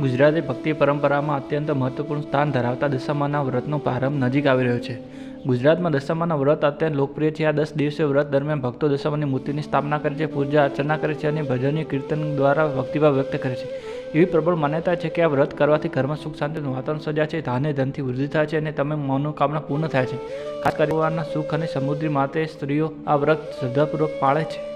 ગુજરાતી ભક્તિ પરંપરામાં અત્યંત મહત્વપૂર્ણ સ્થાન ધરાવતા દશામાના વ્રતનો પ્રારંભ નજીક આવી રહ્યો છે. ગુજરાતમાં દશામાના વ્રત અત્યંત લોકપ્રિય છે. આ દસ દિવસીય વ્રત દરમિયાન ભક્તો દશામાની મૂર્તિની સ્થાપના કરે છે, પૂજા અર્ચના કરે છે અને ભજનની કીર્તન દ્વારા ભક્તિભાવ વ્યક્ત કરે છે. એવી પ્રબળ માન્યતા છે કે આ વ્રત કરવાથી ઘરમાં સુખ શાંતિનું વાતાવરણ સજા છે ધાને ધનથી વૃદ્ધિ થાય છે અને તમે મનોકામના પૂર્ણ થાય છે. ખાસ પરિવારના સુખ અને સમૃદ્ધિ માટે સ્ત્રીઓ આ વ્રત શ્રદ્ધાપૂર્વક પાળે છે.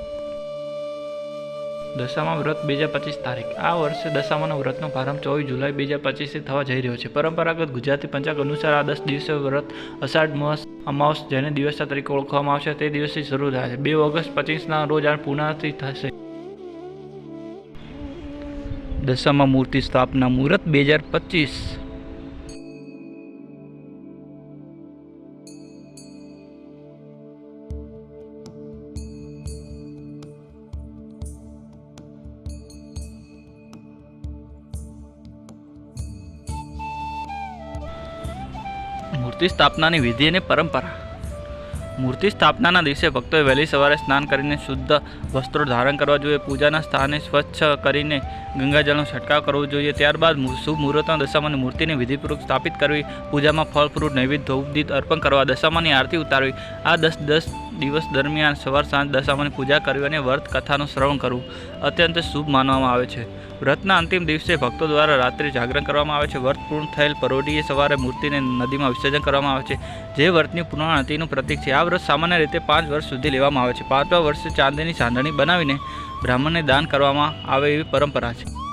દશામા વ્રત બે હજાર પચીસ તારીખ. આ વર્ષે દશામાના વ્રતનો પ્રારંભ ચોવીસ જુલાઈ બે હજાર પચીસથી થવા જઈ રહ્યો છે. પરંપરાગત ગુજરાતી પંચાંગ અનુસાર આ દસ દિવસે વ્રત અષાઢ માસ અમાસ જેને દિવસ તરીકે ઓળખવામાં આવશે તે દિવસથી શરૂ થાય છે. બે ઓગસ્ટ પચીસના રોજ આ પૂર્ણાથી થશે. દશામા મૂર્તિ સ્થાપના મુહૂર્ત બે હજાર પચીસ. મૂર્તિ સ્થાપનાની વિધિ અને પરંપરા. મૂર્તિ સ્થાપનાના દિવસે ભક્તોએ વહેલી સવારે સ્નાન કરીને શુદ્ધ વસ્ત્રો ધારણ કરવા જોઈએ. પૂજાના સ્થાને સ્વચ્છ કરીને ગંગાજળનો છંટકાવ કરવો જોઈએ. ત્યારબાદ શુભ મુહૂર્તના દશામાની મૂર્તિને વિધિપૂર્વક સ્થાપિત કરવી. પૂજામાં ફળ, ફ્રૂટ, નૈવેદ્ય, ધૂપ અર્પણ કરવા દશામાની આરતી ઉતારવી. આ દસ દસ દિવસ દરમિયાન સવાર સાંજ દશામાની પૂજા કરવી અને વ્રત કથાનું શ્રવણ કરવું અત્યંત શુભ માનવામાં આવે છે. વ્રતના અંતિમ દિવસે ભક્તો દ્વારા રાત્રે જાગરણ કરવામાં આવે છે. વ્રત પૂર્ણ થયેલ પરોઢીએ સવારે મૂર્તિને નદીમાં વિસર્જન કરવામાં આવે છે. જે વ્રતની પૂર્ણાહતિનું પ્રતીક છે. આ વ્રત સામાન્ય રીતે પાંચ વર્ષ સુધી લેવામાં આવે છે. પાંચમા વર્ષે ચાંદીની ચાંદણી બનાવીને બ્રાહ્મણને દાન કરવામાં આવે એવી પરંપરા છે.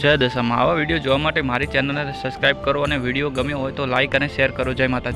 જય દશામાં આવા વીડિયો જોવા માટે મારી ચેનલને સબસ્ક્રાઈબ કરો અને વીડિયો ગમ્યો હોય તો લાઈક અને શેર કરો. જય માતા